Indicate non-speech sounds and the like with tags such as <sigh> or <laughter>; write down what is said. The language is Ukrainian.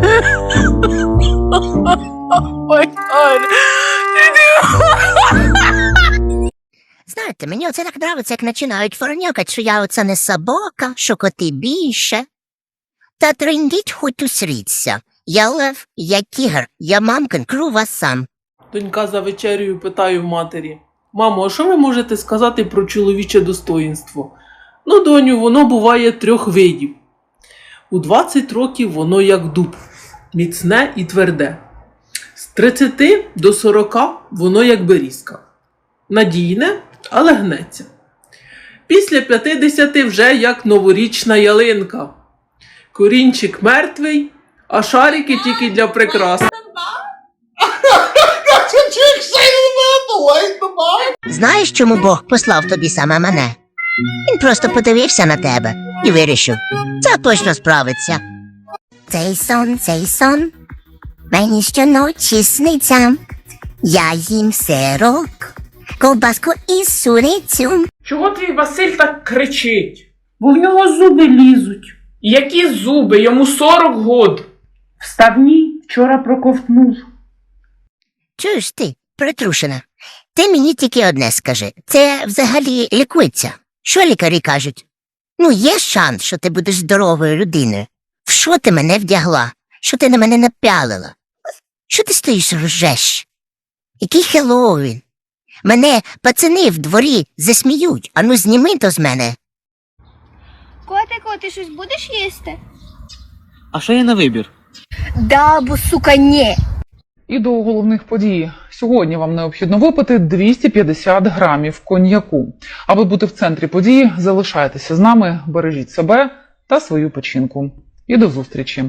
<laughs> Знаєте, мені оце так нравиться, як починають форнякать, що я оце не собака, що коти більше. Та трендіть хоч усріться. Я лев, я тігр, я мамкин круасан. Донька за вечерею питає в матері. Мамо, а що ви можете сказати про чоловіче достоїнство? Ну, доню, воно буває трьох видів. У 20 років воно як дуб, міцне і тверде. З 30 до 40 воно як берізка. Надійне, але гнеться. Після 50 вже як новорічна ялинка. Корінчик мертвий, а шарики тільки для прикрас. Знаєш, чому Бог послав тобі саме мене? Він просто подивився на тебе і вирішив, це точно справиться. Цей сон, цей сон, мені щоночі сниться. Я їм сирок, ковбаску і сурицю. Чого твій Василь так кричить? Бо в нього зуби лізуть. Які зуби? Йому 40 год. Вставні вчора проковтнув. Чуєш ти, притрушена? Ти мені тільки одне скажи. Це взагалі лікується. Що лікарі кажуть? Ну, є шанс, що ти будеш здоровою людиною. В що ти мене вдягла? Що ти на мене напялила? Що ти стоїш ржеш? Який Хеллоуін? Мене пацани в дворі засміють, ану зніми то з мене. Котику, ти щось будеш їсти? А що є на вибір? Да, бо сука, ні. І до головних подій. Сьогодні вам необхідно випити 250 грамів коньяку. Аби бути в центрі події, залишайтеся з нами, бережіть себе та свою печінку. І до зустрічі!